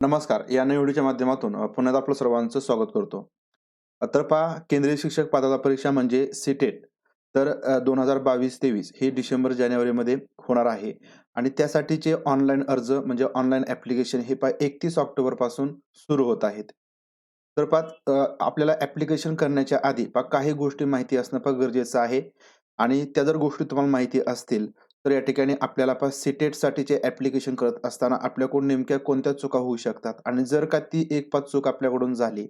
नमस्कार या निवडीच्या माध्यमातून पुण्यात आपलं सर्वांचं स्वागत करतो. तर पहा केंद्रीय शिक्षक पात्रता परीक्षा म्हणजे सीटेट तर दोन हजार बावीस तेवीस हे डिसेंबर जानेवारीमध्ये होणार आहे. आणि त्यासाठीचे ऑनलाईन अर्ज म्हणजे ऑनलाईन ॲप्लिकेशन हे पहा एकतीस ऑक्टोबरपासून सुरू होत आहेत. तर पहा आपल्याला ॲप्लिकेशन करण्याच्या आधी पहा काही गोष्टी माहिती असणं पहा गरजेचं आहे. आणि त्या जर गोष्टी तुम्हाला माहिती असतील तर या ठिकाणी आपल्याला पहा सिटेटसाठीचे ॲप्लिकेशन करत असताना आपल्याकडून नेमक्या कोणत्या चुका होऊ शकतात? आणि जर का ती एक पाच चूक आपल्याकडून झाली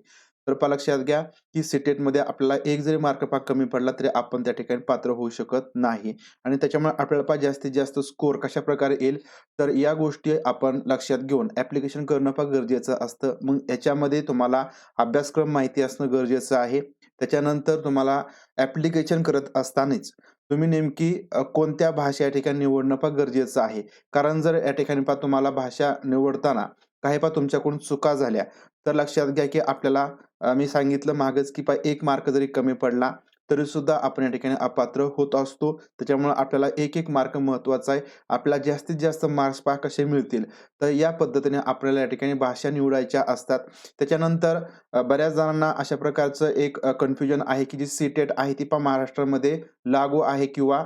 तर पहा लक्षात घ्या की सिटेटमध्ये आपल्याला एक जरी मार्क कमी पडला तरी आपण त्या ठिकाणी पात्र होऊ शकत नाही. आणि त्याच्यामुळे आपल्याला पहा जास्तीत जास्त स्कोअर कशा प्रकारे येईल तर या गोष्टी आपण लक्षात घेऊन ॲप्लिकेशन करणं फार गरजेचं असतं. मग याच्यामध्ये तुम्हाला अभ्यासक्रम माहिती असणं गरजेचं आहे. त्याच्यानंतर तुम्हाला ॲप्लिकेशन करत असतानाच तुम्ही नेमकी कोणत्या भाषा या ठिकाणी निवडणं पहा गरजेचं आहे? कारण जर या ठिकाणी पा तुम्हाला भाषा निवडताना काही पहा तुमच्याकडून चुका झाल्या. तर लक्षात घ्या की आपल्याला मी सांगितलं मागच की पा एक मार्क जरी कमी पडला तरी सुद्धा आपण या ठिकाणी अपात्र होत असतो. त्याच्यामुळे आपल्याला एक एक मार्क महत्त्वाचा आहे. आपल्याला जास्तीत जास्त मार्क्स पा कसे मिळतील. तर या पद्धतीने आपल्याला या ठिकाणी भाषा निवडायच्या असतात. त्याच्यानंतर बऱ्याच जणांना अशा प्रकारचं एक कन्फ्युजन आहे की जी सीटेट आहे ती पहा महाराष्ट्रामध्ये लागू आहे किंवा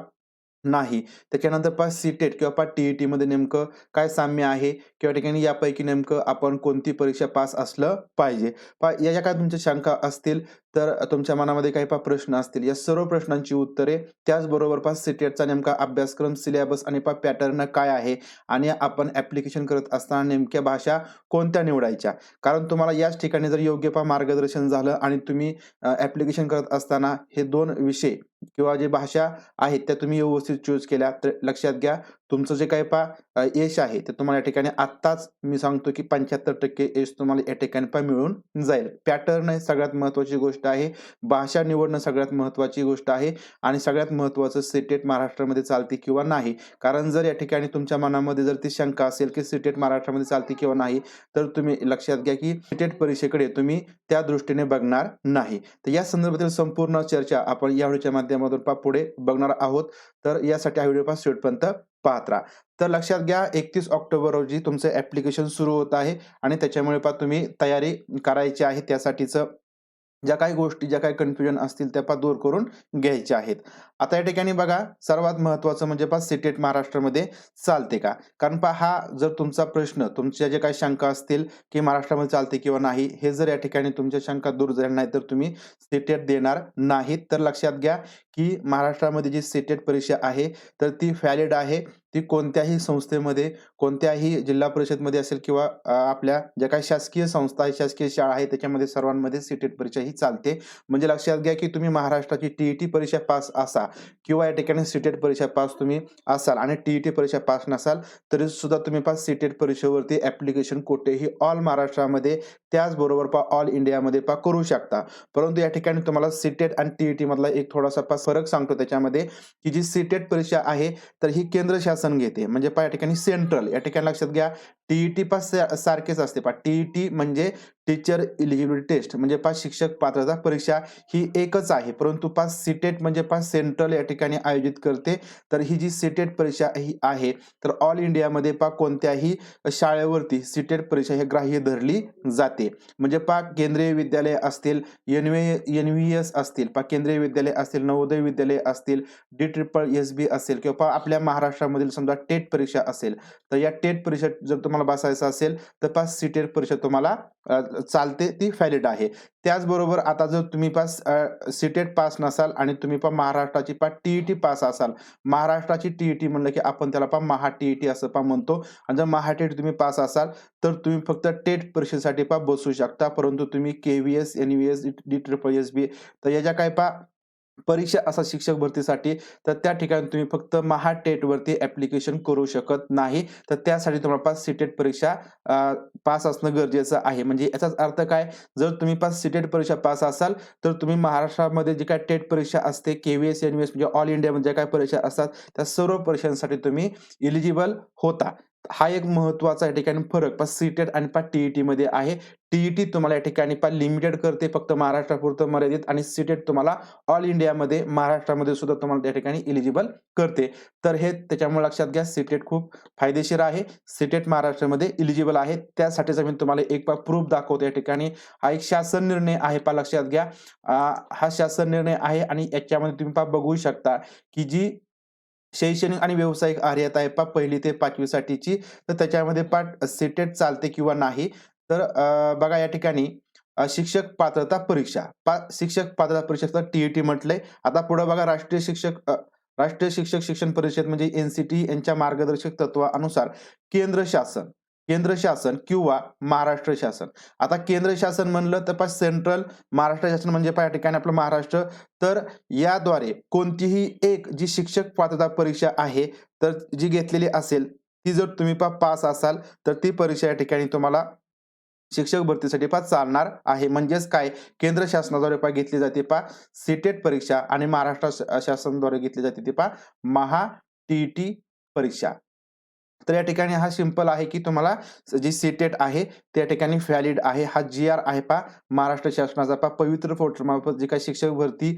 नाही. त्याच्यानंतर पहा सीटेट किंवा पहा ई मध्ये नेमकं काय साम्य आहे? किंवा ठिकाणी यापैकी नेमकं आपण कोणती परीक्षा पास असलं पाहिजे? पहा या ज्या काय तुमच्या शंका असतील तर तुमच्या मनामध्ये काही पहा प्रश्न असतील. या सर्व प्रश्नांची उत्तरे त्याचबरोबर पहा सीटेटचा नेमका अभ्यासक्रम सिलेबस आणि पहा पॅटर्न काय आहे? आणि आपण ऍप्लिकेशन करत असताना नेमक्या भाषा कोणत्या निवडायच्या? कारण तुम्हाला याच ठिकाणी जर योग्य पहा मार्गदर्शन झालं आणि तुम्ही ऍप्लिकेशन करत असताना हे दोन विषय किंवा जे भाषा आहेत त्या तुम्ही व्यवस्थित चूज केल्या तर लक्षात घ्या. तुमचं जे काही पा यश आहे ते तुम्हाला या ठिकाणी आत्ताच मी सांगतो की पंच्याहत्तर टक्के यश तुम्हाला या ठिकाणी पा मिळून जाईल. पॅटर्न हे सगळ्यात महत्वाची गोष्ट आहे. भाषा निवडणं सगळ्यात महत्वाची गोष्ट आहे आणि सगळ्यात महत्वाचं सिटेट महाराष्ट्रामध्ये चालते किंवा नाही. कारण जर या ठिकाणी तुमच्या मनामध्ये जर ती शंका असेल की सिटेट महाराष्ट्रामध्ये चालते किंवा नाही तर तुम्ही लक्षात घ्या की सिटेट परीक्षेकडे तुम्ही त्या दृष्टीने बघणार नाही. तर या संदर्भातील संपूर्ण चर्चा आपण यावेळीच्या व्हिडिओच्या माध्यमातून पा पुढे बघणार आहोत. तर यासाठी हा व्हिडिओ पास शेवटपर्यंत पाहत राहा. तर लक्षात घ्या एकतीस ऑक्टोबर रोजी तुमचं ऍप्लिकेशन सुरू होत आहे आणि त्याच्यामुळे पा तुम्ही तयारी करायची आहे त्यासाठीचं. ज्या काही गोष्टी ज्या काही कन्फ्युजन असतील त्या पा दूर करून घ्यायच्या आहेत. आता या ठिकाणी बघा सर्वात महत्वाचं म्हणजे पहा सिटेट महाराष्ट्रामध्ये चालते का? कारण पहा हा जर तुमचा प्रश्न तुमच्या जे काही शंका असतील की महाराष्ट्रामध्ये चालते किंवा नाही हे जर या ठिकाणी तुमच्या शंका दूर झाल्या नाही तर तुम्ही सिटेट देणार नाहीत. तर लक्षात घ्या की महाराष्ट्रामध्ये जी सिटेट परीक्षा आहे तर ती व्हॅलिड आहे. ती कोणत्याही संस्थेमध्ये कोणत्याही जिल्हा परिषदमध्ये असेल किंवा आपल्या ज्या काही शासकीय संस्था आहे शासकीय शाळा आहे त्याच्यामध्ये सर्वांमध्ये सीटेट परीक्षा ही चालते. म्हणजे लक्षात घ्या की तुम्ही महाराष्ट्राची टीईटी परीक्षा पास असा किंवा या ठिकाणी सीटेट परीक्षा पास तुम्ही असाल आणि टीईटी परीक्षा पास नसाल तरी सुद्धा तुम्ही पास सीटेट परीक्षेवरती ऍप्लिकेशन कुठेही ऑल महाराष्ट्रामध्ये त्याचबरोबर पा ऑल इंडियामध्ये पा करू शकता. परंतु या ठिकाणी तुम्हाला सीटेट आणि टीईटी मधला एक थोडासा पा फरक सांगतो त्याच्यामध्ये की जी सीटेट परीक्षा आहे तर ही केंद्र शासन घेते म्हणजे या ठिकाणी सेंट्रल या ठिकाणी लक्षात घ्या. टीईटी पास सारखेच असते. पा टीईटी म्हणजे टीचर इलिजिबिलिटी टेस्ट म्हणजे पाच शिक्षक पात्रता परीक्षा ही एकच आहे. परंतु पाच सीटेट म्हणजे पाच सेंट्रल या ठिकाणी आयोजित करते. तर ही जी सीटेट परीक्षा ही आहे तर ऑल इंडियामध्ये पा कोणत्याही शाळेवरती सीटेट परीक्षा हे ग्राह्य धरली जाते. म्हणजे पा केंद्रीय विद्यालय असतील एन एन व्ही एस असतील पा केंद्रीय विद्यालय असतील नवोदय विद्यालय असतील डी ट्रिपल एस बी असेल किंवा पा आपल्या महाराष्ट्रामधील समजा टेट परीक्षा असेल तर या टेट परीक्षा जर तुम्हाला बसायचं असेल तर पास सीटेड परीक्षा तुम्हाला चालते ती व्हॅलिड आहे. त्याचबरोबर आता जर तुम्ही पास सीटेट पास नसाल आणि तुम्ही पण महाराष्ट्राची पा टीईटी पास असाल महाराष्ट्राची टीईटी म्हणलं की आपण त्याला पा महा टीईटी असं पा म्हणतो. आणि जर महा टीईटी तुम्ही पास असाल तर तुम्ही फक्त टेट परीक्षेसाठी पा बसू शकता. परंतु तुम्ही K V S N V S D triple S B तर याच्या काय पा परीक्षा असा शिक्षक भरतीसाठी तर त्या ठिकाणी तुम्ही फक्त महा टेट वरती ऍप्लिकेशन करू शकत नाही. तर त्यासाठी तुम्हाला पास सीटेट परीक्षा पास असणं गरजेचं आहे. म्हणजे याचाच अर्थ काय? जर तुम्ही पास सीटेट परीक्षा पास असाल तर तुम्ही महाराष्ट्रामध्ये जी काय टेट परीक्षा असते K V S N V S म्हणजे ऑल इंडियामध्ये ज्या काय परीक्षा असतात त्या सर्व परीक्षांसाठी तुम्ही इलिजिबल होता. हा एक महत्त्वाचा या ठिकाणी फरक. पा सीटेट आणि पा टीईटी मध्ये आहे. टीईटी तुम्हाला या ठिकाणी पा लिमिटेड करते फक्त महाराष्ट्रापुरतं मर्यादित आणि सीटेट तुम्हाला ऑल इंडियामध्ये महाराष्ट्रामध्ये सुद्धा तुम्हाला त्या ठिकाणी इलिजिबल करते. तर हे त्याच्यामुळे लक्षात घ्या सीटेट खूप फायदेशीर आहे. सीटेट महाराष्ट्रामध्ये इलिजिबल आहे. त्यासाठीचा मी तुम्हाला एक पा प्रूफ दाखवतो या ठिकाणी. हा एक शासन निर्णय आहे पा लक्षात घ्या. हा शासन निर्णय आहे आणि याच्यामध्ये तुम्ही पा बघू शकता की जी शैक्षणिक आणि व्यावसायिक आर्यता आहे पा पहिली ते पाचवी साठीची. तर त्याच्यामध्ये पाठ सेटेड चालते किंवा नाही? तर बघा या ठिकाणी शिक्षक पात्रता परीक्षा. पा शिक्षक पात्रता परीक्षा टीईटी म्हटलंय. आता पुढे बघा राष्ट्रीय शिक्षक राष्ट्रीय शिक्षक शिक्षण परिषद म्हणजे एनसीटी यांच्या मार्गदर्शक तत्वानुसार केंद्र शासन. केंद्र शासन किंवा महाराष्ट्र शासन. आता केंद्र शासन म्हणलं तर पा सेंट्रल महाराष्ट्र शासन म्हणजे पहा या ठिकाणी आपलं महाराष्ट्र. तर याद्वारे कोणतीही एक जी शिक्षक पात्रता परीक्षा आहे तर जी घेतलेली असेल ती जर तुम्ही पा पास असाल तर ती परीक्षा या ठिकाणी तुम्हाला शिक्षक भरतीसाठी पा चालणार आहे. म्हणजेच काय? केंद्र शासनाद्वारे पा घेतली जाते पा सीटेट परीक्षा आणि महाराष्ट्र शासनाद्वारे घेतली जाते ती पा महा टी परीक्षा. तर या ठिकाणी हा सिंपल आहे की तुम्हाला जी सीटेट आहे त्या ठिकाणी व्हॅलिड आहे. हा जी आर आहे पा महाराष्ट्र शासनाचा पा पवित्र पोर्टलमार्फत जी काही शिक्षक भरती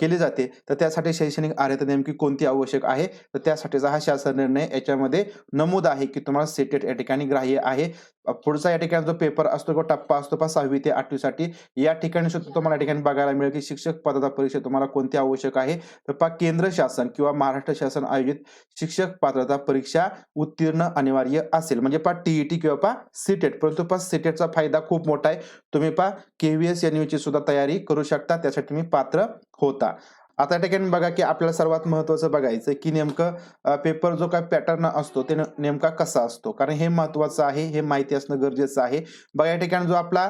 केली जाते तर त्यासाठी शैक्षणिक अर्हता नेमकी कोणती आवश्यक आहे? तर त्यासाठीचा हा शासन निर्णय याच्यामध्ये नमूद आहे की तुम्हाला सीटेट या ठिकाणी ग्राह्य आहे. पुढचा या ठिकाणी जो पेपर असतो किंवा टप्पा असतो पा सहावी ते आठवी साठी या ठिकाणी सुद्धा तुम्हाला या ठिकाणी बघायला मिळेल की शिक्षक पात्रता परीक्षा तुम्हाला कोणती आवश्यक आहे? तर पहा केंद्र शासन किंवा महाराष्ट्र शासन आयोजित शिक्षक पात्रता परीक्षा उत्तीर्ण अनिवार्य असेल. म्हणजे पा टीईटी किंवा पा सीटेट परंतु पा सीटेटचा फायदा खूप मोठा आहे. तुम्ही पा केव्हीएस ची सुद्धा तयारी करू शकता. त्यासाठी मी पात्र होता. आता ठिकाणी बघा की आपल्याला सर्वात महत्वाचं बघायचं की नेमकं पेपर जो काय पॅटर्न असतो ते नेमका कसा असतो? कारण हे महत्वाचं आहे हे माहिती असणं गरजेचं आहे. बघा या ठिकाणी जो आपला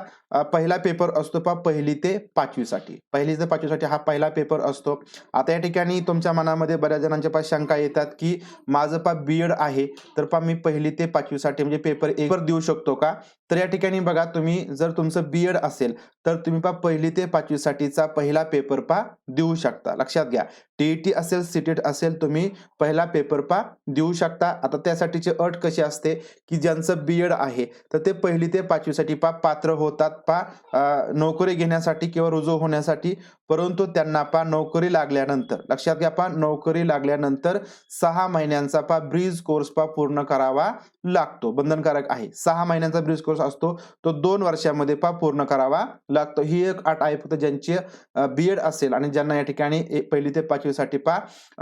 पहिला पेपर असतो पा पहिली ते पाचवीसाठी. पहिली ते पाचवीसाठी हा पहिला पेपर असतो. आता या ठिकाणी तुमच्या मनामध्ये बऱ्याच जणांच्या पास शंका येतात की माझं पा बीएड आहे तर पा मी पहिली ते पाचवीसाठी म्हणजे पेपर एक देऊ शकतो का? तर या ठिकाणी बघा तुम्ही जर तुमचं बीएड असेल तर तुम्ही पा पहिली ते पाचवीसाठीचा पहिला पेपर पा देऊ शकता. लक्षात घ्या. टीईटी असेल सीटेट असेल तुम्ही पहिला पेपर पा देऊ शकता. आता त्यासाठीची अट कशी असते की ज्यांचं बीएड आहे तर ते पहिली ते पाचवीसाठी पा पात्र होतात पा नोकरी घेण्यासाठी किंवा रुजू होण्यासाठी परंतु त्यांना पा नोकरी लागल्यानंतर लक्षात घ्या पा नोकरी लागल्यानंतर सहा महिन्यांचा पा ब्रीज कोर्स पा पूर्ण करावा लागतो. बंधनकारक आहे. सहा महिन्यांचा ब्रीज कोर्स असतो तो दोन वर्षामध्ये पा पूर्ण करावा लागतो. ही एक अट आहे फक्त ज्यांची बीएड असेल आणि ज्यांना या ठिकाणी पहिली ते पाचवीसाठी पा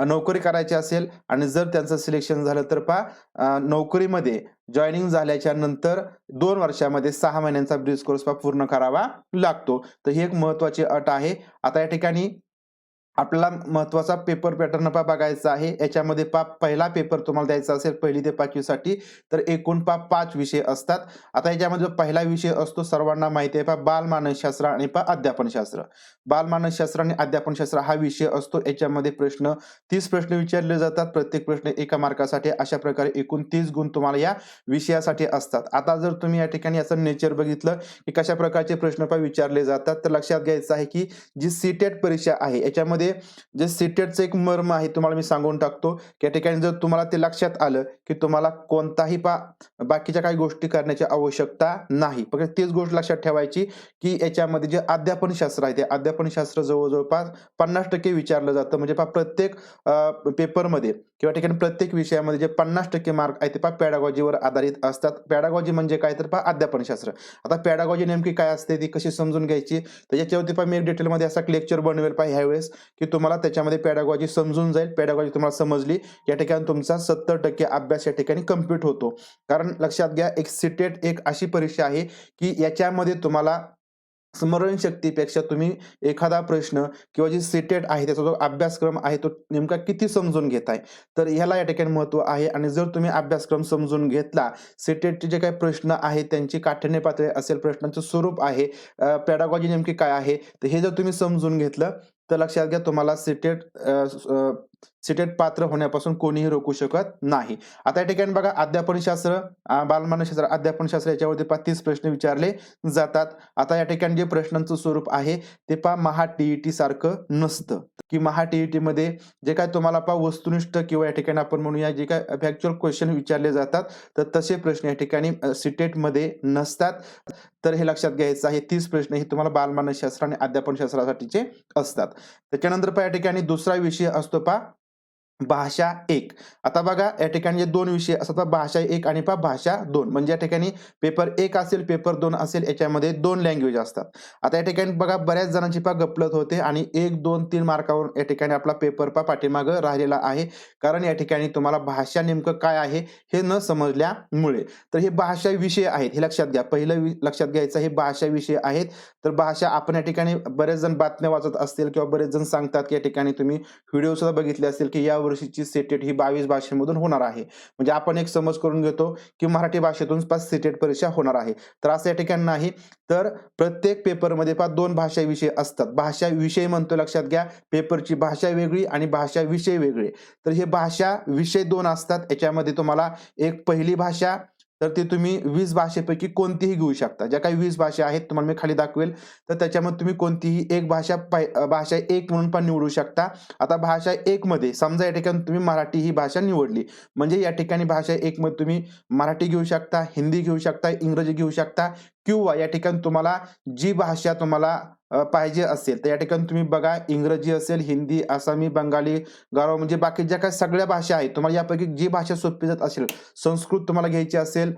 नोकरी करायची असेल आणि जर त्यांचं सिलेक्शन झालं तर पा नोकरीमध्ये जॉईनिंग झाल्याच्यानंतर दोन वर्षामध्ये सहा महिन्यांचा ब्रिज कोर्स पूर्ण करावा लागतो. तर ही एक महत्वाची अट आहे. आता या ठिकाणी आपला महत्त्वाचा पेपर पॅटर्न पा बघायचा आहे. याच्यामध्ये पा पहिला पेपर तुम्हाला द्यायचा असेल पहिली ते पाचवीसाठी तर एकूण पा पाच विषय असतात. आता याच्यामध्ये पहिला विषय असतो सर्वांना माहिती आहे पा बालमानसशास्त्र आणि पा अध्यापनशास्त्र बालमानसशास्त्र आणि अध्यापनशास्त्र हा विषय असतो. याच्यामध्ये प्रश्न तीस प्रश्न विचारले जातात. प्रत्येक प्रश्न एका मार्कासाठी अशा प्रकारे एकूण तीस गुण तुम्हाला या विषयासाठी असतात. आता जर तुम्ही या ठिकाणी याचं नेचर बघितलं की कशा प्रकारचे प्रश्न पा विचारले जातात तर लक्षात घ्यायचं आहे की जी सीटेट परीक्षा आहे याच्यामध्ये जे सिटेटचं एक मर्म आहे तुम्हाला मी सांगून टाकतो. या ठिकाणी जर तुम्हाला ते लक्षात आलं की तुम्हाला कोणताही पा बाकीच्या काही गोष्टी करण्याची आवश्यकता नाही. फक्त तीच गोष्ट लक्षात ठेवायची की याच्यामध्ये जे अध्यापनशास्त्र आहे ते अध्यापनशास्त्र जवळजवळ पाच पन्नास टक्के विचारलं जातं. म्हणजे पा प्रत्येक पेपरमध्ये किंवा ठिकाणी प्रत्येक विषयामध्ये जे पन्नास टक्के मार्क आहे ते पा पॅडागॉजीवर आधारित असतात. पॅडागॉजी म्हणजे काय? तर पा अध्यापनशास्त्र आता पॅडागॉजी नेमकी काय असते ती कशी समजून घ्यायची? तर याच्यावरती पा मी एक डिटेलमध्ये असा लेक्चर बनवेल पा ह्यावेळेस. की तुम्हाला त्याच्यामध्ये पॅडागॉजी समजून जाईल. पॅडागॉजी तुम्हाला समजली या ठिकाणी तुमचा सत्तर टक्के अभ्यास या ठिकाणी कंप्लीट होतो. कारण लक्षात घ्या एक सिटेट एक अशी परीक्षा आहे की याच्यामध्ये तुम्हाला स्मरणशक्तीपेक्षा तुम्ही एखादा प्रश्न किंवा जी सिटेट आहे त्याचा जो अभ्यासक्रम आहे तो नेमका किती समजून घेत आहे? तर ह्याला या ठिकाणी महत्त्व आहे. आणि जर तुम्ही अभ्यासक्रम समजून घेतला सिटेटचे जे काही प्रश्न आहेत त्यांची काठिण्य पातळी असेल प्रश्नांचं स्वरूप आहे पॅडागॉजी नेमकी काय आहे तर हे जर तुम्ही समजून घेतलं तर लक्षात घ्या तुम्हाला सिटेट सिटेट पात्र होण्यापासून कोणीही रोखू शकत नाही. आता या ठिकाणी बघा अध्यापनशास्त्र बालमानशास्त्र अध्यापनशास्त्र याच्यावरती पहा तीस प्रश्न विचारले जातात. आता या ठिकाणी जे प्रश्नांचं स्वरूप आहे ते पहा महा टीईटी सारखं नसतं. की महा टीईटी मध्ये जे काय तुम्हाला पहा वस्तुनिष्ठ किंवा या ठिकाणी आपण म्हणूया जे काय फॅक्च्युअल क्वेश्चन विचारले जातात तर तसे प्रश्न या ठिकाणी सिटेटमध्ये नसतात. तर हे लक्षात घ्यायचं आहे तीस प्रश्न हे तुम्हाला बालमानसशास्त्र आणि अध्यापनशास्त्रासाठीचे असतात. त्याच्यानंतर पहा या ठिकाणी दुसरा विषय असतो पहा भाषा एक. आता बघा या ठिकाणी जे दोन विषय असतात भाषा एक आणि पहा भाषा दोन. म्हणजे या ठिकाणी पेपर एक असेल पेपर दोन असेल याच्यामध्ये दोन लँग्वेज असतात. आता या ठिकाणी बघा बऱ्याच जणांची पहा गपलत होते आणि एक दोन तीन मार्कावर या ठिकाणी आपला पेपर पहा पाठीमागं राहिलेला आहे. कारण या ठिकाणी तुम्हाला भाषा नेमकं काय आहे हे न समजल्यामुळे. तर हे भाषा विषय आहेत हे लक्षात घ्या. पहिलं लक्षात घ्यायचं हे भाषा विषय आहेत. तर भाषा आपण या ठिकाणी बरेच जण बातम्या वाचत असतील किंवा बरेच जण सांगतात की या ठिकाणी तुम्ही व्हिडिओ सुद्धा बघितले असतील की या वर्षीची सेटेट ही बावीस भाषेमधून होणार आहे. म्हणजे आपण एक समज करून घेतो की मराठी भाषेतून पाच सेटेट परीक्षा होणार आहे. तर असं या ठिकाणी नाही. तर प्रत्येक पेपरमध्ये पाच दोन भाषा विषय असतात. भाषा विषय म्हणतो लक्षात घ्या पेपरची भाषा वेगळी आणि भाषा विषय वेगळे. तर हे भाषा विषय दोन असतात. याच्यामध्ये तुम्हाला एक पहिली भाषा तर ते तुम्ही वीस भाषेपैकी कोणतीही घेऊ शकता. ज्या काही वीस भाषा आहेत तुम्हाला मी खाली दाखवेल. तर त्याच्यामध्ये तुम्ही कोणतीही एक भाषा पाय- भाषा एक म्हणून पण निवडू शकता. आता भाषा एक मध्ये समजा या ठिकाणी तुम्ही मराठी ही भाषा निवडली. म्हणजे या ठिकाणी भाषा एक मध्ये तुम्ही मराठी घेऊ शकता हिंदी घेऊ शकता इंग्रजी घेऊ शकता किंवा या ठिकाणी तुम्हाला जी भाषा तुम्हाला पाहिजे असेल. तर या ठिकाणी तुम्ही बघा इंग्रजी असेल हिंदी आसामी बंगाली गारो म्हणजे बाकी ज्या काही सगळ्या भाषा आहेत तुम्हाला यापैकी जी भाषा सोपी जात असेल संस्कृत तुम्हाला घ्यायची असेल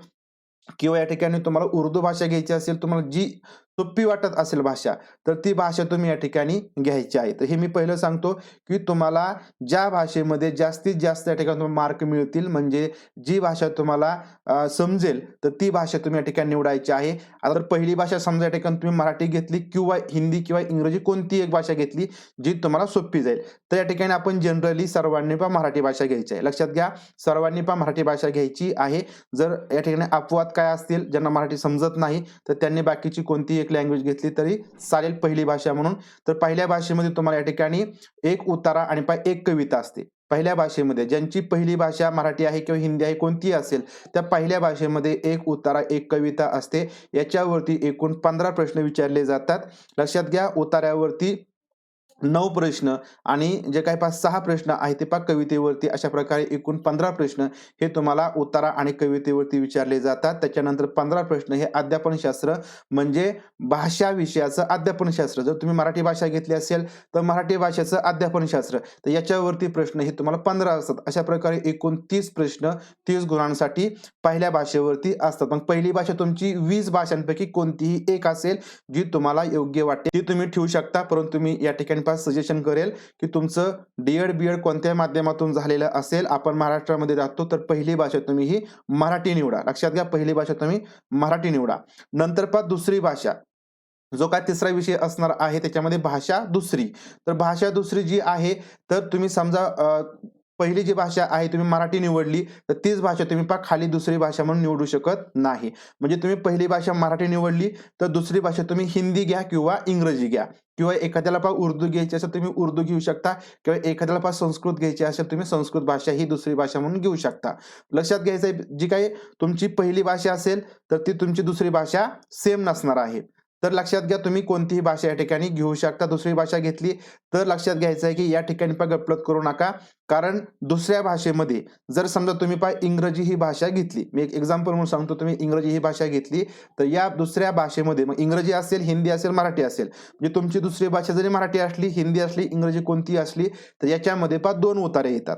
किंवा या ठिकाणी तुम्हाला उर्दू भाषा घ्यायची असेल तुम्हाला जी सोपी वाटत असेल भाषा तर ती भाषा तुम्ही या ठिकाणी घ्यायची आहे. तर हे मी पहिलं सांगतो की तुम्हाला ज्या भाषेमध्ये जास्तीत जास्त या ठिकाणी तुम्हाला मार्क मिळतील म्हणजे जी भाषा तुम्हाला समजेल तर ती भाषा तुम्ही या ठिकाणी निवडायची आहे. आता पहिली भाषा समजा या ठिकाणी तुम्ही मराठी घेतली किंवा हिंदी किंवा इंग्रजी कोणती एक भाषा घेतली जी तुम्हाला सोपी जाईल. तर या ठिकाणी आपण जनरली सर्वांनी पण मराठी भाषा घ्यायची आहे. लक्षात घ्या सर्वांनी पण मराठी भाषा घ्यायची आहे. जर या ठिकाणी अपवाद काय असतील ज्यांना मराठी समजत नाही तर त्यांनी बाकीची कोणती एक लँग्वेज घेतली तरी चालेल पहिली भाषा म्हणून. तर पहिल्या भाषेमध्ये तुम्हाला या ठिकाणी एक उतारा आणि एक कविता असते. पहिल्या भाषेमध्ये ज्यांची पहिली भाषा मराठी आहे किंवा हिंदी आहे कोणतीही असेल त्या पहिल्या भाषेमध्ये एक उतारा एक कविता असते. याच्यावरती एकूण पंधरा प्रश्न विचारले जातात. लक्षात घ्या उतार्यावरती नऊ प्रश्न आणि जे काही पाच सहा प्रश्न आहे ते पाच कवितेवरती. अशा प्रकारे एकूण पंधरा प्रश्न हे तुम्हाला उत्तरा आणि कवितेवरती विचारले जातात. त्याच्यानंतर पंधरा प्रश्न हे अध्यापनशास्त्र म्हणजे भाषा विषयाचं अध्यापनशास्त्र. जर तुम्ही मराठी भाषा घेतली असेल तर मराठी भाषेचं अध्यापनशास्त्र. तर याच्यावरती प्रश्न हे तुम्हाला पंधरा असतात. अशा प्रकारे एकूण तीस प्रश्न तीस गुणांसाठी पहिल्या भाषेवरती असतात. मग पहिली भाषा तुमची वीस भाषांपैकी कोणतीही एक असेल जी तुम्हाला योग्य वाटते ती तुम्ही ठेवू शकता. परंतु मी या ठिकाणी पास सजेशन करेल की तुमचं डीएड बी एड कोणत्या माध्यमातून झालेलं असेल आपण महाराष्ट्रामध्ये राहतो तर पहिली भाषा तुम्ही ही मराठी निवडा. लक्षात घ्या पहिली भाषा तुम्ही मराठी निवडा. नंतर पहा दुसरी भाषा. जो काय तिसरा विषय असणार आहे त्याच्यामध्ये भाषा दुसरी. तर भाषा दुसरी जी आहे तर तुम्ही समजा पहिली जी भाषा आहे तुम्ही मराठी निवडली तर तीच भाषा तुम्ही पहा खाली दुसरी भाषा म्हणून निवडू शकत नाही. म्हणजे तुम्ही पहिली भाषा मराठी निवडली तर दुसरी भाषा तुम्ही हिंदी घ्या किंवा इंग्रजी घ्या. किंवा एखाद्याला पा उर्दू घ्यायची असेल तुम्ही उर्दू घेऊ शकता. किंवा एखाद्याला पा संस्कृत घ्यायची असेल तुम्ही संस्कृत भाषा ही दुसरी भाषा म्हणून घेऊ शकता. लक्षात घ्यायचं आहे जी काही तुमची पहिली भाषा असेल तर ती तुमची दुसरी भाषा सेम नसणार आहे. तर लक्षात घ्या तुम्ही कोणतीही भाषा या ठिकाणी घेऊ शकता. दुसरी भाषा घेतली तर लक्षात घ्यायचं आहे की या ठिकाणी पण गपलत करू नका. कारण दुसऱ्या भाषेमध्ये जर समजा तुम्ही पहा इंग्रजी ही भाषा घेतली. मी एक एक्झाम्पल म्हणून सांगतो तुम्ही इंग्रजी ही भाषा घेतली तर या दुसऱ्या भाषेमध्ये मग इंग्रजी असेल हिंदी असेल मराठी असेल म्हणजे तुमची दुसरी भाषा जरी मराठी असली हिंदी असली इंग्रजी कोणती असली तर याच्यामध्ये पहा दोन उतारे येतात.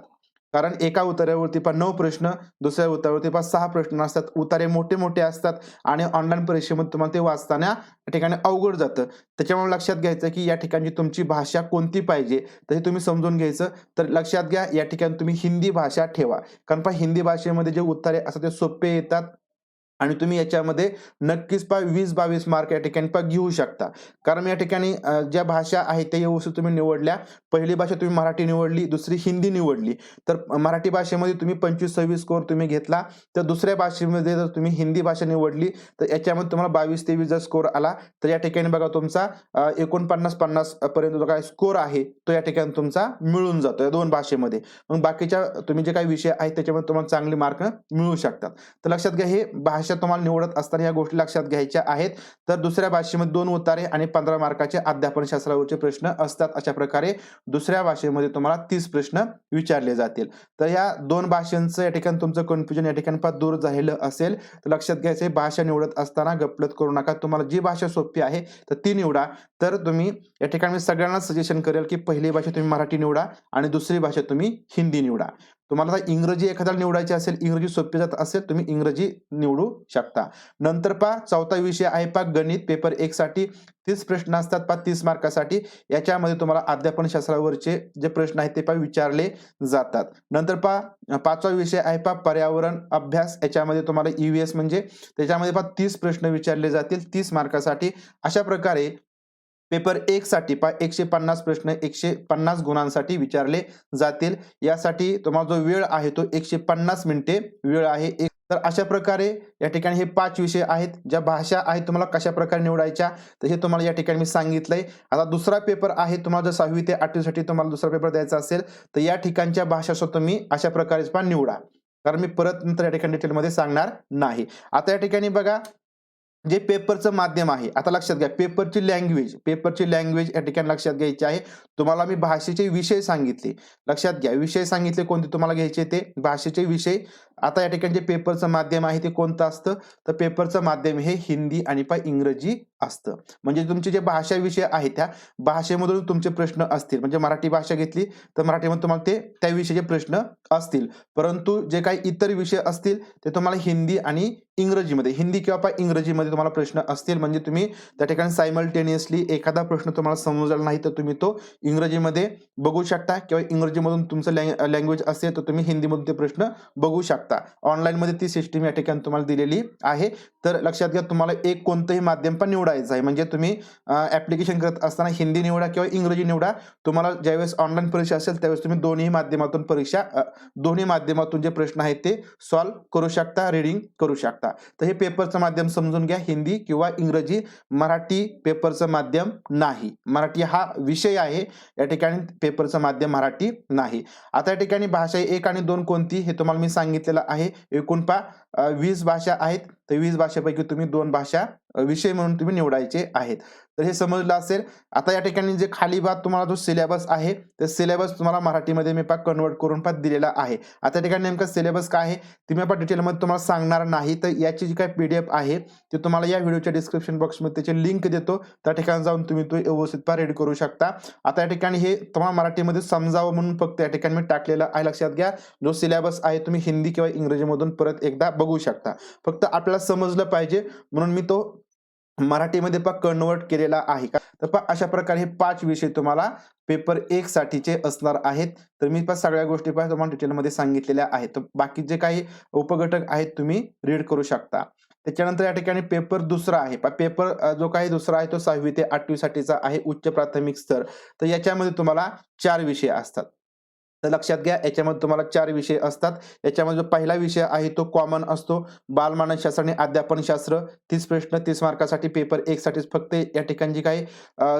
कारण एका उतार्यावरती पण नऊ प्रश्न दुसऱ्या उतार्यावरती पण सहा प्रश्न असतात. उतारे मोठे मोठे असतात आणि ऑनलाईन परीक्षेमध्ये तुम्हाला ते वाचताना या ठिकाणी अवघड जातं. त्याच्यामुळे लक्षात घ्यायचं की या ठिकाणी तुमची भाषा कोणती पाहिजे तर हे तुम्ही समजून घ्यायचं. तर लक्षात घ्या या ठिकाणी तुम्ही हिंदी भाषा ठेवा. कारण पहा हिंदी भाषेमध्ये जे उत्तरे असतात ते सोपे येतात. आणि तुम्ही याच्यामध्ये नक्कीच पा वीस बावीस मार्क या ठिकाणी पा घेऊ शकता. कारण या ठिकाणी ज्या भाषा आहेत त्या व्यवस्थित तुम्ही निवडल्या. पहिली भाषा तुम्ही मराठी निवडली दुसरी हिंदी निवडली. तर मराठी भाषेमध्ये तुम्ही पंचवीस सव्वीस स्कोर तुम्ही घेतला. तर दुसऱ्या भाषेमध्ये जर तुम्ही हिंदी भाषा निवडली तर याच्यामध्ये तुम्हाला बावीस तेवीस जर स्कोर आला तर या ठिकाणी बघा तुमचा एकोणपन्नास पन्नास पर्यंत जो काय स्कोर आहे तो या ठिकाणी तुमचा मिळून जातो या दोन भाषेमध्ये. मग बाकीच्या तुम्ही जे काही विषय आहेत त्याच्यामध्ये तुम्हाला चांगले मार्क मिळू शकतात. तर लक्षात घ्या हे भाषा तुम्हाला निवडत असताना या गोष्टी लक्षात घ्यायच्या आहेत. तर दुसऱ्या भाषेमध्ये दोन उतारे आणि पंधरा मार्काचे अध्यापन शास्त्रावरचे प्रश्न असतात अशा प्रकारे दुसऱ्या भाषेमध्ये तुम्हाला तीस प्रश्न विचारले जातील. तर या दोन भाषांचं या ठिकाणी तुमचं कन्फ्युजन या ठिकाणी फार दूर झालेलं असेल तर लक्षात घ्यायचं भाषा निवडत असताना गपलत करू नका. तुम्हाला जी भाषा सोपी आहे तर ती निवडा. तर तुम्ही या ठिकाणी मी सगळ्यांना सजेशन करेल की पहिली भाषा तुम्ही मराठी निवडा आणि दुसरी भाषा तुम्ही हिंदी निवडा. तुम्हाला आता इंग्रजी एखाद्याला निवडायची असेल इंग्रजी सोपी जात असेल तुम्ही इंग्रजी निवडू शकता. नंतर पा चौथा विषय आहे पा गणित. पेपर एक साठी तीस प्रश्न असतात पा तीस मार्कासाठी. याच्यामध्ये तुम्हाला अध्यापन शास्त्रावरचे जे प्रश्न आहेत ते पा विचारले जातात. नंतर पा पाचवा विषय आहे पा पर्यावरण अभ्यास. याच्यामध्ये तुम्हाला ईव्हीएस म्हणजे त्याच्यामध्ये पा तीस प्रश्न विचारले जातील तीस मार्कासाठी. अशा प्रकारे पेपर एक साठी पा एकशे पन्नास प्रश्न एकशे पन्नास गुणांसाठी विचारले जातील. यासाठी तुम्हाला जो वेळ आहे तो एकशे पन्नास मिनिटे वेळ आहे. एक तर अशा प्रकारे या ठिकाणी हे पाच विषय आहेत. ज्या भाषा आहेत तुम्हाला कशा प्रकारे निवडायच्या तर हे तुम्हाला या ठिकाणी मी सांगितलंय. आता दुसरा पेपर आहे तुम्हाला जर सहावी ते आठवीसाठी तुम्हाला दुसरा पेपर द्यायचा असेल तर या ठिकाणच्या भाषा सुद्धा तुम्ही अशा प्रकारे पण निवडा. कारण मी परत नंतर या ठिकाणी डिटेलमध्ये सांगणार नाही. आता या ठिकाणी बघा जे पेपरचं माध्यम आहे आता लक्षात घ्या पेपरची लँग्वेज पेपरची लँग्वेज या ठिकाणी लक्षात घ्यायची आहे. तुम्हाला मी भाषेचे विषय सांगितले. लक्षात घ्या विषय सांगितले कोणते तुम्हाला घ्यायचे ते? भाषेचे विषय. आता या ठिकाणी जे पेपरचं माध्यम आहे ते कोणतं असतं? तर पेपरचं माध्यम हे हिंदी आणि पा इंग्रजी असतं. म्हणजे तुमचे जे भाषा विषय आहेत त्या भाषेमधून तुमचे प्रश्न असतील. म्हणजे मराठी भाषा घेतली तर मराठीमध्ये तुम्हाला ते त्या विषयाचे प्रश्न असतील. परंतु जे काही इतर विषय असतील ते तुम्हाला हिंदी आणि इंग्रजीमध्ये हिंदी किंवा पा इंग्रजीमध्ये तुम्हाला प्रश्न असतील. म्हणजे तुम्ही त्या ठिकाणी सायमल्टेनियसली एखादा प्रश्न तुम्हाला समजला नाही तर तुम्ही तो इंग्रजीमध्ये बघू शकता किंवा इंग्रजीमधून तुमचं लँग्वेज असेल तर तुम्ही हिंदीमधून ते प्रश्न बघू शकता. ऑनलाईनमध्ये ती सिस्टीम या ठिकाणी तुम्हाला दिलेली आहे. तर लक्षात घ्या तुम्हाला एक कोणतंही माध्यम पण निवडायचं आहे. म्हणजे तुम्ही ऍप्लिकेशन करत असताना हिंदी निवडा किंवा इंग्रजी निवडा. तुम्हाला ज्यावेळेस ऑनलाईन परीक्षा असेल त्यावेळेस तुम्ही दोन्ही माध्यमातून परीक्षा दोन्ही माध्यमातून जे प्रश्न आहेत ते सॉल्व्ह करू शकता रिडिंग करू शकता. तर हे पेपरचं माध्यम समजून घ्या. हिंदी किंवा इंग्रजी मराठी पेपरचं माध्यम नाही. मराठी हा विषय आहे. या ठिकाणी पेपरचं माध्यम मराठी नाही. आता या ठिकाणी भाषा एक आणि दोन कोणती हे तुम्हाला मी सांगितलेलं आहे. एकूण पा वीस भाषा आहेत. तर वीस भाषेपैकी तुम्ही दोन भाषा विषय म्हणून तुम्ही निवडायचे आहेत. तर हे समजलं असेल. आता या ठिकाणी जे खाली भाग तुम्हाला जो सिलेबस आहे तर सिलेबस तुम्हाला मराठीमध्ये मी पाक कन्वर्ट करून पाक दिलेला आहे. आता या ठिकाणी नेमका सिलेबस काय आहे ते मी आपण डिटेलमध्ये तुम्हाला सांगणार नाही. तर याची जी काय पी डी एफ आहे ते तुम्हाला या व्हिडिओच्या डिस्क्रिप्शन बॉक्समध्ये त्याची लिंक देतो. त्या ठिकाणी जाऊन तुम्ही तो व्यवस्थित पा रेड करू शकता. आता या ठिकाणी हे तुम्हाला मराठीमध्ये समजावं म्हणून फक्त या ठिकाणी मी टाकलेलं आहे. लक्षात घ्या जो सिलेबस आहे तुम्ही हिंदी किंवा इंग्रजीमधून परत एकदा बघू शकता. फक्त आपल्याला समजलं पाहिजे म्हणून मी तो मराठीमध्ये पा कन्वर्ट केलेला आहे का? तर पा अशा प्रकारे हे पाच विषय तुम्हाला पेपर एक साठीचे असणार आहेत. तर मी पा सगळ्या गोष्टी पा तुम्हाला डिटेलमध्ये सांगितलेल्या आहेत. तर बाकी जे काही उपघटक आहेत तुम्ही रीड करू शकता. त्याच्यानंतर या ठिकाणी पेपर दुसरा आहे. पा पेपर जो काही दुसरा आहे तो सहावी ते आठवी साठीचा आहे उच्च प्राथमिक स्तर. तर याच्यामध्ये तुम्हाला चार विषय असतात. तर लक्षात घ्या याच्यामध्ये तुम्हाला चार विषय असतात. याच्यामध्ये जो पहिला विषय आहे तो कॉमन असतो. बालमानसशास्त्र आणि अध्यापनशास्त्र. तीस प्रश्न तीस मार्कासाठी पेपर एक साठीच फक्त या ठिकाणी जी काही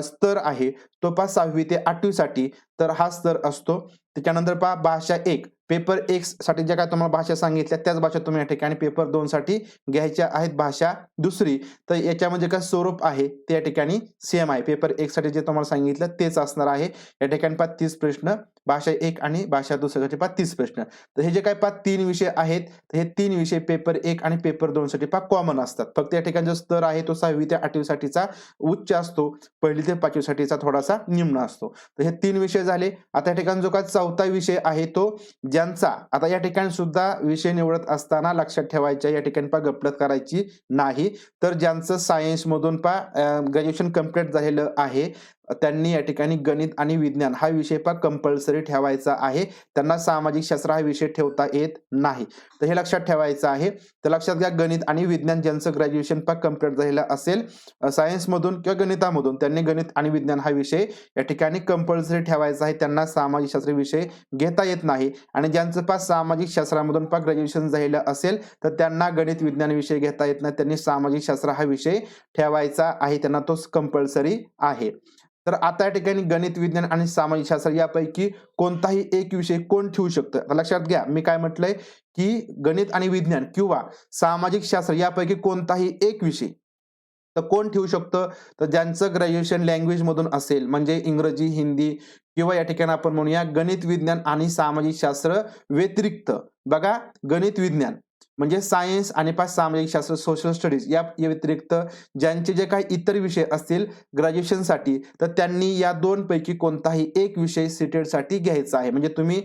स्तर आहे तो पहा सहावी ते आठवीसाठी. तर हा स्तर असतो. त्याच्यानंतर पहा भाषा एक. पेपर एक साठी ज्या काय तुम्हाला भाषा सांगितल्या त्याच भाषा तुम्ही या ठिकाणी पेपर दोन साठी घ्यायच्या आहेत भाषा दुसरी. तर याच्यामध्ये काय स्वरूप आहे ते या ठिकाणी सेम आहे. पेपर एक साठी जे तुम्हाला सांगितलं तेच असणार आहे. या ठिकाणी पहा तीस प्रश्न. भाषा एक आणि भाषा दुसऱ्यासाठी पहा तीस प्रश्न. तर हे जे काय पहा तीन विषय आहेत हे तीन विषय पेपर एक आणि पेपर दोन साठी पहा कॉमन असतात. फक्त या ठिकाणी जो स्तर आहे तो सहावी ते आठवी साठीचा उच्च असतो पहिली ते पाचवी साठीचा थोडासा निम्न असतो. तर हे तीन विषय झाले. आता या ठिकाणी जो काय चौथा विषय आहे तो ज्यांचा आता या ठिकाणी सुद्धा विषय निवडत असताना लक्षात ठेवायच्या या ठिकाणी पा गपलत करायची नाही. तर ज्यांचं सायन्स मधून पा ग्रॅज्युएशन कंप्लीट झालेलं आहे त्यांनी या ठिकाणी गणित आणि विज्ञान हा विषय पण कंपल्सरी ठेवायचा आहे. त्यांना सामाजिक शास्त्र हा विषय ठेवता येत नाही. तर हे लक्षात ठेवायचं आहे. तर लक्षात घ्या गणित आणि विज्ञान ज्यांचं ग्रॅज्युएशन पण कंप्लीट झालेलं असेल सायन्समधून किंवा गणितामधून त्यांनी गणित आणि विज्ञान हा विषय या ठिकाणी कंपल्सरी ठेवायचा आहे. त्यांना सामाजिक शास्त्र विषय घेता येत नाही. आणि ज्यांचं पास सामाजिक शास्त्रामधून पण ग्रॅज्युएशन झालेलं असेल तर त्यांना गणित विज्ञान विषय घेता येत नाही. त्यांनी सामाजिक शास्त्र हा विषय ठेवायचा आहे. त्यांना तो कंपल्सरी आहे. तर आता या ठिकाणी गणित विज्ञान आणि सामाजिक शास्त्र यापैकी कोणताही एक विषय कोण ठेवू शकतं? लक्षात घ्या मी काय म्हटलंय की गणित आणि विज्ञान किंवा सामाजिक शास्त्र यापैकी कोणताही एक विषय तर कोण ठेवू शकतं? तर ज्यांचं ग्रॅज्युएशन लँग्वेज मधून असेल म्हणजे इंग्रजी हिंदी किंवा या ठिकाणी आपण म्हणूया गणित विज्ञान आणि सामाजिक शास्त्र व्यतिरिक्त. बघा गणित विज्ञान. म्हणजे सायन्स आणि पाच सामाजिक म्हणजे शास्त्र सोशल स्टडीज या व्यतिरिक्त ज्यांचे जे काही इतर विषय असतील ग्रॅज्युएशनसाठी तर त्यांनी या दोन पैकी कोणताही एक विषय सीटेडसाठी घ्यायचा आहे. म्हणजे तुम्ही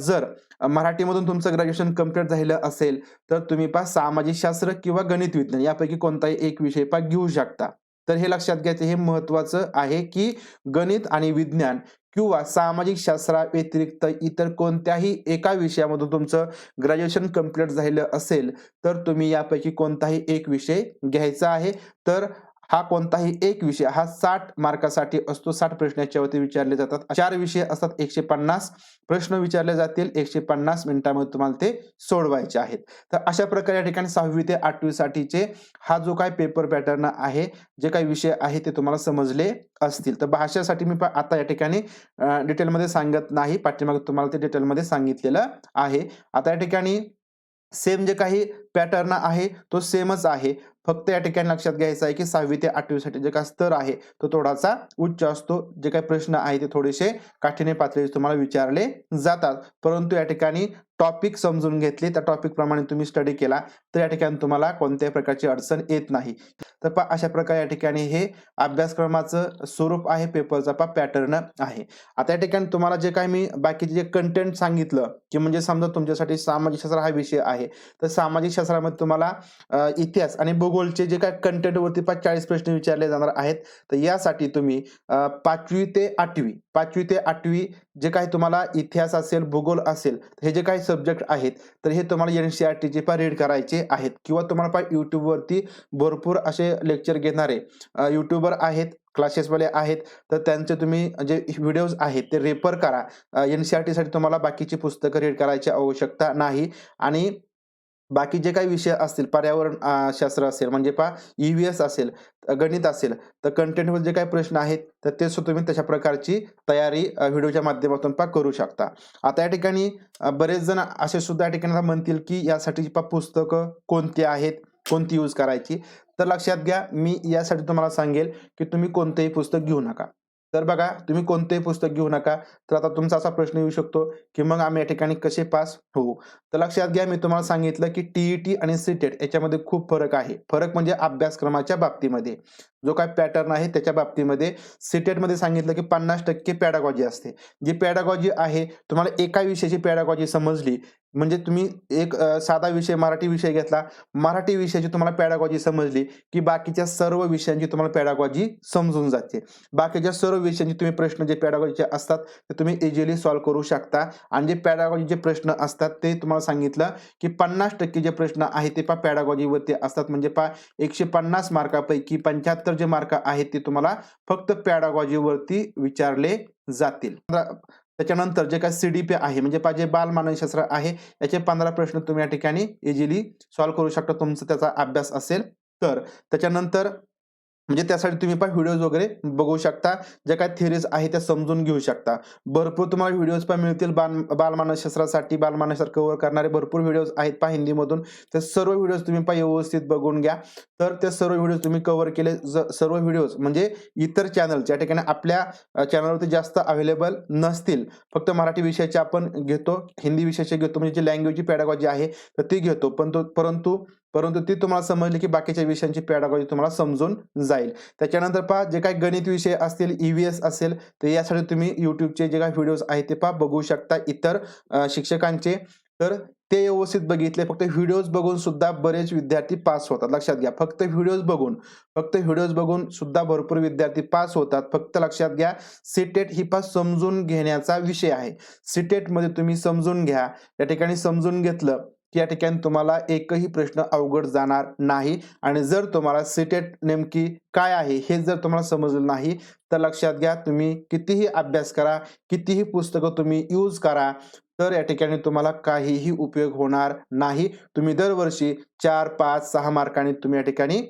जर मराठीमधून तुमचं ग्रॅज्युएशन कंप्लीट झालेलं असेल तर तुम्ही पा सामाजिक शास्त्र किंवा गणित विज्ञान यापैकी कोणताही एक विषय पा घेऊ शकता. तर हे लक्षात घ्यायचं हे महत्वाचं आहे की गणित आणि विज्ञान किंवा सामाजिक शास्त्रा व्यतिरिक्त इतर कोणत्याही एका विषयामधून तुमचं ग्रॅज्युएशन कंप्लीट झालेलं असेल तर तुम्ही यापैकी कोणताही एक विषय घ्यायचा आहे. तर हा कोणताही एक विषय हा साठ मार्कासाठी असतो. साठ प्रश्न याच्यावरती विचारले जातात. चार विषय असतात. एकशे पन्नास प्रश्न विचारले जातील. एकशे पन्नास मिनिटांमध्ये तुम्हाला ते सोडवायचे आहेत. तर अशा प्रकारे या ठिकाणी सहावी ते आठवी साठीचे हा जो काय पेपर पॅटर्न आहे जे काही विषय आहे ते तुम्हाला समजले असतील. तर भाषेसाठी मी आता या ठिकाणी डिटेलमध्ये सांगत नाही. पाठीमागे तुम्हाला ते डिटेलमध्ये सांगितलेलं आहे. आता या ठिकाणी सेम जे काही पॅटर्न आहे तो सेमच आहे. फक्त या ठिकाणी लक्षात घ्यायचं आहे की सहावी ते आठवीसाठी जे काही स्तर आहे तो थोडासा उच्च असतो. जे काही प्रश्न आहे ते थोडेसे काठीने पातळीचे तुम्हाला विचारले जातात. परंतु या ठिकाणी टॉपिक समजून घेतले त्या टॉपिक प्रमाणे तुम्ही स्टडी केला तर या ठिकाणी तुम्हाला कोणत्याही प्रकारची अडचण येत नाही. तर पा अशा प्रकारे या ठिकाणी हे अभ्यासक्रमाचं स्वरूप आहे पेपरचा पा पॅटर्न आहे. आता या ठिकाणी तुम्हाला जे काही मी बाकीचे जे कंटेंट सांगितलं की म्हणजे समजा तुमच्यासाठी सामाजिक शास्त्र हा विषय आहे तर सामाजिक शास्त्रामध्ये तुम्हाला इतिहास आणि भूगोलचे जे काही कंटेंटवरती पाच चाळीस प्रश्न विचारले जाणार आहेत. तर यासाठी तुम्ही पाचवी ते आठवी पाचवी ते आठवी जे काही तुम्हाला इतिहास असेल भूगोल असेल हे जे काही सब्जेक्ट आहेत तर हे तुम्हाला एन सी आर टीचे पा रीड करायचे आहेत. किंवा तुम्हाला पा यूट्यूबवरती भरपूर असे लेक्चर घेणारे यूट्यूबर आहेत क्लासेसवाले आहेत तर त्यांचे तुम्ही जे व्हिडिओज आहेत ते रेफर करा. एन सी आर टीसाठी तुम्हाला बाकीची पुस्तकं रीड करायची आवश्यकता नाही. आणि बाकी जे काही विषय असतील पर्यावरण शास्त्र असेल म्हणजे पहा ई व्ही एस असेल गणित असेल तर कंटेंटवर जे काही प्रश्न आहेत तर ते सुद्धा तुम्ही तशा प्रकारची तयारी व्हिडिओच्या माध्यमातून पा करू शकता. आता या ठिकाणी बरेच जण असे सुद्धा या ठिकाणी म्हणतील की यासाठी पा पुस्तकं कोणती आहेत कोणती यूज करायची? तर लक्षात घ्या मी यासाठी तुम्हाला सांगेल की तुम्ही कोणतंही पुस्तक घेऊ नका. तर बघा तुम्ही कोणतेही पुस्तक घेऊ नका. तर आता तुमचा असा प्रश्न येऊ शकतो की मग आम्ही या ठिकाणी कसे पास होऊ? तर लक्षात घ्या मी तुम्हाला सांगितलं की टीईटी आणि सीटेट याच्यामध्ये खूप फरक आहे. फरक म्हणजे अभ्यासक्रमाच्या बाबतीमध्ये. जो काय पॅटर्न आहे त्याच्या बाबतीमध्ये सीटेटमध्ये सांगितलं की पन्नास टक्के पॅडागॉजी असते. जी पॅडागॉजी आहे तुम्हाला एका विषयाची पॅडागॉजी समजली म्हणजे तुम्ही एक साधा विषय मराठी विषय घेतला. मराठी विषयाची तुम्हाला पॅडागॉजी समजली की बाकीच्या सर्व विषयांची तुम्हाला पॅडागॉजी समजून जाते. बाकीच्या सर्व विषयांचे तुम्ही प्रश्न जे पॅडागॉजीचे असतात ते तुम्ही इझिली सॉल्व्ह करू शकता. आणि जे पॅडागॉजीचे प्रश्न असतात ते तुम्हाला सांगितलं की पन्नास टक्के जे प्रश्न आहेत ते पा पॅडागॉजीवरती असतात. म्हणजे पा एकशे पन्नास मार्कापैकी पंच्याहत्तर जे मार्क आहेत ते तुम्हाला फक्त पॅडागॉजीवरती विचारले जातील. त्याच्यानंतर जे काय सीडीपी आहे म्हणजे पा जे बालमानसशास्त्र आहे याचे पंधरा प्रश्न तुम्ही या ठिकाणी इझिली सॉल्व्ह करू शकता तुमचा त्याचा अभ्यास असेल. तर त्याच्यानंतर म्हणजे त्यासाठी तुम्ही पण व्हिडिओज वगैरे बघू शकता. ज्या काय थिअरीज आहे त्या समजून घेऊ शकता. भरपूर तुम्हाला व्हिडिओज पण मिळतील बाल बालमानसशास्त्रासाठी बालमानसशास्त्र कव्हर करणारे भरपूर व्हिडिओज आहेत पा हिंदीमधून. ते सर्व व्हिडिओज तुम्ही पा व्यवस्थित बघून घ्या. तर ते सर्व व्हिडिओज तुम्ही कव्हर केले सर्व व्हिडिओज म्हणजे इतर चॅनल ज्या ठिकाणी आपल्या चॅनलवरती जास्त अवेलेबल नसतील. फक्त मराठी विषयाचे आपण घेतो हिंदी विषयाचे घेतो म्हणजे जी लँग्वेजची पॅडागॉजी आहे तर ती घेतो. पण तो परंतु परंतु ती तुम्हाला समजली की बाकीच्या विषयांची पॅडागॉजी तुम्हाला समजून जाईल. त्याच्यानंतर पहा जे काही गणित विषय असतील ई एस असेल तर यासाठी तुम्ही युट्यूबचे जे काही व्हिडिओज आहेत ते पहा बघू शकता. इतर शिक्षकांचे तर ते व्यवस्थित बघितले. फक्त व्हिडिओज बघून सुद्धा बरेच विद्यार्थी पास होतात. लक्षात घ्या फक्त व्हिडिओज बघून फक्त व्हिडिओज बघून सुद्धा भरपूर विद्यार्थी पास होतात. फक्त लक्षात घ्या सिटेट ही पास समजून घेण्याचा विषय आहे. सिटेटमध्ये तुम्ही समजून घ्या. या ठिकाणी समजून घेतलं या ठिकाणी तुम्हाला एकही प्रश्न अवघड जाणार नाही. आणि जर तुम्हाला सिटेट नेमकी काय आहे हे जर तुम्हाला समजलं नाही तर लक्षात घ्या तुम्ही कितीही अभ्यास करा कितीही पुस्तकं तुम्ही यूज करा तर या ठिकाणी तुम्हाला काहीही उपयोग होणार नाही. तुम्ही दरवर्षी चार पाच सहा मार्कांनी तुम्ही या ठिकाणी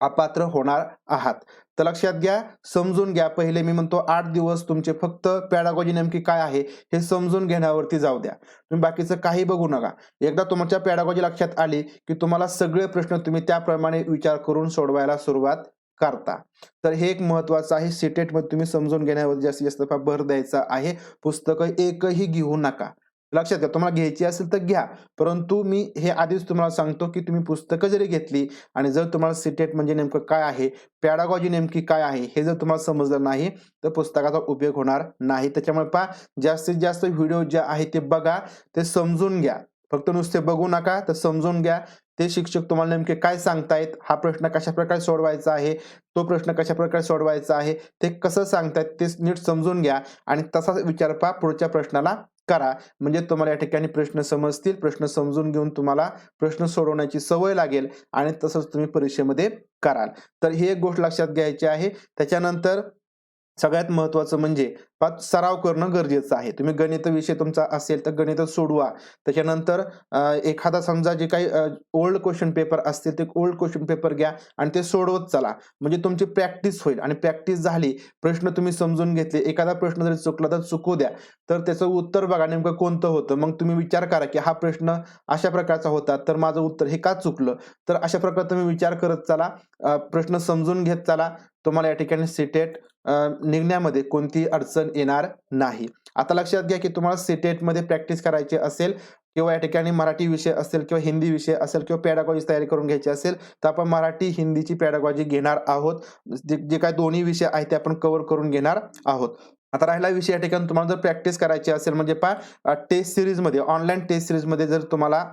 अपात्र होणार आहात. तर लक्षात घ्या समजून घ्या. पहिले मी म्हणतो आठ दिवस तुमचे फक्त पॅडागॉजी नेमकी काय आहे हे समजून घेण्यावरती जाऊ द्या. तुम्ही बाकीचं काही बघू नका. एकदा तुमच्या पॅडागॉजी लक्षात आली की तुम्हाला सगळे प्रश्न तुम्ही त्याप्रमाणे विचार करून सोडवायला सुरुवात करता. तर हे एक महत्वाचं आहे. सिटेटमध्ये तुम्ही समजून घेण्यावर जास्तीत जास्त भर द्यायचा आहे. पुस्तकं एकही घेऊ नका. लक्षात घ्या तुम्हाला घ्यायची असेल तर घ्या. परंतु मी हे आधीच तुम्हाला सांगतो की तुम्ही पुस्तकं जरी घेतली आणि जर तुम्हाला सिटेट म्हणजे नेमकं काय आहे पॅडागॉजी नेमकी काय आहे हे जर तुम्हाला समजलं नाही तर पुस्तकाचा उपयोग होणार नाही. त्याच्यामुळे पहा जास्तीत जास्त व्हिडिओ जे आहे ते बघा ते समजून घ्या. फक्त नुसते बघू नका तर समजून घ्या. ते शिक्षक तुम्हाला नेमके काय सांगतायत हा प्रश्न कशा प्रकारे सोडवायचा आहे तो प्रश्न कशा प्रकारे सोडवायचा आहे ते कसं सांगतायत ते नीट समजून घ्या. आणि तसाच विचार पहा पुढच्या प्रश्नाला करा. म्हणजे तुम्हाला या ठिकाणी प्रश्न समजतील. प्रश्न समजून घेऊन तुम्हाला प्रश्न सोडवण्याची सवय लागेल आणि तसंच तुम्ही परीक्षेमध्ये कराल. तर ही एक गोष्ट लक्षात घ्यायची आहे. त्याच्यानंतर सगळ्यात महत्वाचं म्हणजे पाच सराव करणं गरजेचं आहे. तुम्ही गणित विषय तुमचा असेल तर गणित सोडवा. त्याच्यानंतर एखादा समजा जे काही ओल्ड क्वेश्चन पेपर असतील ते ओल्ड क्वेश्चन पेपर घ्या आणि ते सोडवत चला. म्हणजे तुमची प्रॅक्टिस होईल आणि प्रॅक्टिस झाली प्रश्न तुम्ही समजून घेतले एखादा प्रश्न जरी चुकला तर चुकू द्या. तर त्याचं उत्तर बघा नेमकं कोणतं होतं. मग तुम्ही विचार करा की हा प्रश्न अशा प्रकारचा होता तर माझं उत्तर हे का चुकलं? तर अशा प्रकारे तुम्ही विचार करत चला प्रश्न समजून घेत चला. तुम्हाला या ठिकाणी सिटेट निघण्यामध्ये कोणती अडचण येणार नाही. आता लक्षात घ्या की तुम्हाला सिटेटमध्ये प्रॅक्टिस करायची असेल किंवा या ठिकाणी मराठी विषय असेल किंवा हिंदी विषय असेल किंवा पॅडागॉजी तयारी करून घ्यायची असेल तर आपण मराठी हिंदीची पॅडागॉजी घेणार आहोत. जे जे काय दोन्ही विषय आहेत ते आपण कव्हर करून घेणार आहोत. आता राहिला विषय या ठिकाणी तुम्हाला जर प्रॅक्टिस करायची असेल म्हणजे पहा टेस्ट सिरीजमध्ये ऑनलाईन टेस्ट सिरीजमध्ये जर तुम्हाला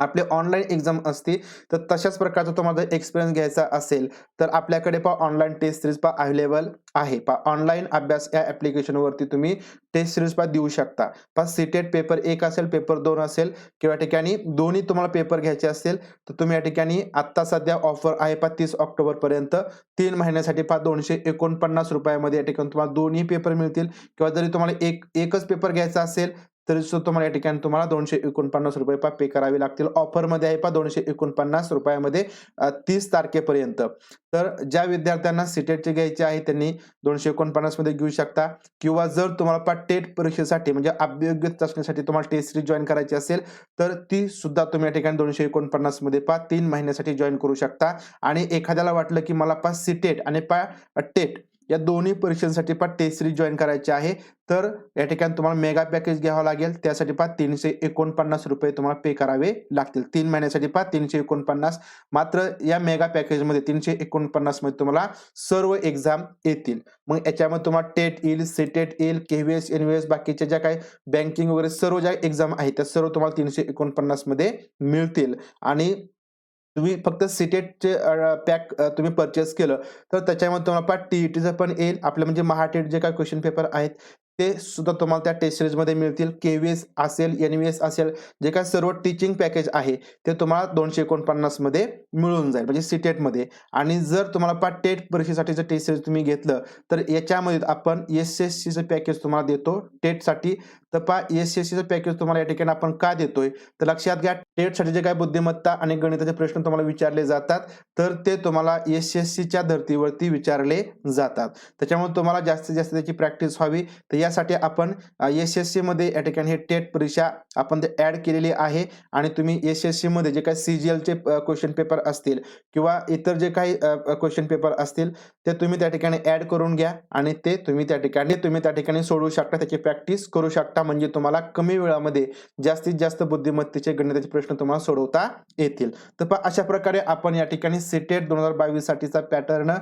आपले ऑनलाईन एक्झाम असते तर तशाच प्रकारचा तुम्हाला जर एक्सपिरियन्स घ्यायचा असेल तर आपल्याकडे पहा ऑनलाईन टेस्ट सिरीज पा अवेलेबल आहे. पहा ऑनलाईन अभ्यास या ऍप्लिकेशनवरती तुम्ही टेस्ट सिरीज पा देऊ शकता. पा सिटेट पेपर एक असेल पेपर दोन असेल किंवा ठिकाणी दोन्ही तुम्हाला पेपर घ्यायचे असेल तर तुम्ही या ठिकाणी आत्ता सध्या ऑफर आहे पा तीस ऑक्टोबर पर्यंत. तीन महिन्यासाठी पा दोनशे एकोणपन्नास रुपयामध्ये या ठिकाणी तुम्हाला दोन्ही पेपर मिळतील किंवा जरी तुम्हाला एक एकच पेपर घ्यायचा असेल तरी सुद्धा तुम्हाला या ठिकाणी तुम्हाला दोनशे एकोणपन्नास रुपये पा पे करावे लागतील. ऑफरमध्ये आहे पा दोनशे एकोणपन्नास रुपयामध्ये तीस तारखेपर्यंत. तर ज्या विद्यार्थ्यांना सीटेटचे घ्यायचे आहे त्यांनी दोनशे एकोणपन्नासमध्ये घेऊ शकता. किंवा जर तुम्हाला पा टेट परीक्षेसाठी म्हणजे अभ्योग्य चाचणीसाठी तुम्हाला टेस्ट सिरीज जॉईन करायची असेल तर ती सुद्धा तुम्ही या ठिकाणी दोनशे एकोणपन्नासमध्ये पा तीन महिन्यासाठी जॉईन करू शकता. आणि एखाद्याला वाटलं की मला पा सीटेट आणि पा टेट या दोन्ही परीक्षांसाठी पहा टेस्ट सिरीज जॉईन करायची आहे. तर या ठिकाणी तुम्हाला मेगा पॅकेज घ्यावं लागेल. त्यासाठी पहा तीनशे एकोणपन्नास रुपये तुम्हाला पे करावे लागतील. तीन महिन्यासाठी पा तीनशे एकोणपन्नास. मात्र या मेगा पॅकेजमध्ये तीनशे एकोणपन्नासमध्ये तुम्हाला सर्व एक्झाम येतील. मग याच्यामध्ये तुम्हाला टेट येईल सीटेट येईल केव्हीएस एनव्हीएस बाकीच्या ज्या काही बँकिंग वगैरे सर्व ज्या एक्झाम आहेत त्या सर्व तुम्हाला तीनशे एकोणपन्नासमध्ये मिळतील. आणि तुम्ही फक्त सिटेटचे पॅक तुम्ही परचेस केलं तर त्याच्यामध्ये तुम्हाला पा टीईटीचं पण येईल. आपलं म्हणजे महाटेट जे काही क्वेश्चन पेपर आहेत ते सुद्धा तुम्हाला त्या टेस्ट सिरीजमध्ये मिळतील. एस असेल एन व्ही एस असेल जे काय सर्व टीचिंग पॅकेज आहे ते तुम्हाला दोनशे एकोणपन्नासमध्ये मिळून जाईल म्हणजे सीटेटमध्ये आणि जर तुम्हाला पा टेट परीक्षेसाठीचं टेस्ट सिरीज तुम्ही घेतलं तर याच्यामध्ये आपण एस एस सीचं पॅकेज तुम्हाला देतो टेटसाठी तर पा एस एस सीचं पॅकेज तुम्हाला या ठिकाणी आपण का देतोय? तर लक्षात घ्या टेटसाठी जे काय बुद्धिमत्ता आणि गणिताचे प्रश्न तुम्हाला विचारले जातात तर ते तुम्हाला एस एस सीच्या धर्तीवरती विचारले जातात. त्याच्यामुळे तुम्हाला जास्तीत जास्त त्याची प्रॅक्टिस व्हावी. तर यासाठी आपण एस एस सी मध्ये या ठिकाणी हे टेट परीक्षा आपण ते ऍड केलेली आहे. आणि तुम्ही एस एस सी मध्ये जे काही सीजीएलचे क्वेश्चन पेपर असतील किंवा इतर जे काही क्वेश्चन पेपर असतील ते तुम्ही त्या ठिकाणी ऍड करून घ्या. आणि ते तुम्ही त्या ठिकाणी तुम्ही त्या ठिकाणी सोडवू शकता त्याची प्रॅक्टिस करू शकता. म्हणजे तुम्हाला कमी वेळामध्ये जास्तीत जास्त बुद्धिमत्तेचे गणिताचे प्रश्न तुम्हाला सोडवता येतील. तर पहा अशा प्रकारे आपण या ठिकाणी सिटेट दोन हजार बावीस साठीचा पॅटर्न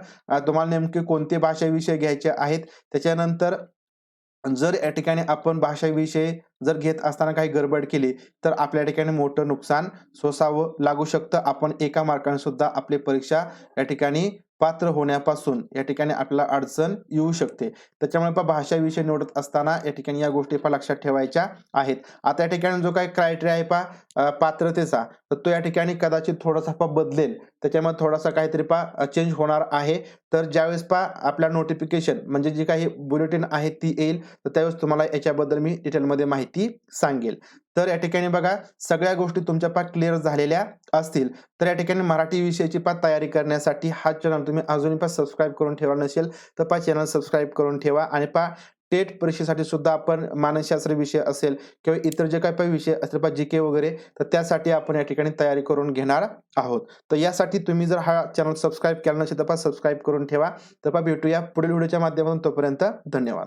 तुम्हाला नेमके कोणते भाषा विषय घ्यायचे आहेत? त्याच्यानंतर जर या ठिकाणी आपण भाषाविषयी जर घेत असताना काही गडबड केली तर आपल्या ठिकाणी मोठं नुकसान सोसावं लागू शकतं. आपण एका मार्काने सुद्धा आपली परीक्षा या ठिकाणी पात्र होण्यापासून या ठिकाणी आपल्याला अडचण येऊ शकते. त्याच्यामुळे पहा भाषा विषय निवडत असताना या ठिकाणी या गोष्टी पहा लक्षात ठेवायच्या आहेत. आता या ठिकाणी जो काही क्रायटेरिया आहे पहा पात्रतेचा तर तो या ठिकाणी कदाचित थोडासा पहा बदलेल. त्याच्यामध्ये थोडासा काहीतरी पा चेंज होणार आहे. तर ज्यावेळेस पहा आपल्या नोटिफिकेशन म्हणजे जी काही बुलेटिन आहे ती येईल. तर त्यावेळेस तुम्हाला याच्याबद्दल मी डिटेलमध्ये माहिती सांगेल. तर या ठिकाणी बघा सगळ्या गोष्टी तुमच्या पा क्लिअर झालेल्या असतील. तर या ठिकाणी मराठी विषयाची पा तयारी करण्यासाठी हा चॅनल तुम्ही अजूनही पा सबस्क्राईब करून ठेवा नसेल तर पा चॅनल सबस्क्राईब करून ठेवा. आणि पा टेट परीक्षेसाठी सुद्धा आपण मानसशास्त्र विषय असेल किंवा इतर जे काही पण विषय असेल पा जी के वगैरे तर त्यासाठी आपण या ठिकाणी तयारी करून घेणार आहोत. तर यासाठी तुम्ही जर हा चॅनल सबस्क्राईब केला नसेल तर सबस्क्राईब करून ठेवा. तर पा भेटूया पुढील व्हिडिओच्या माध्यमातून. तोपर्यंत धन्यवाद.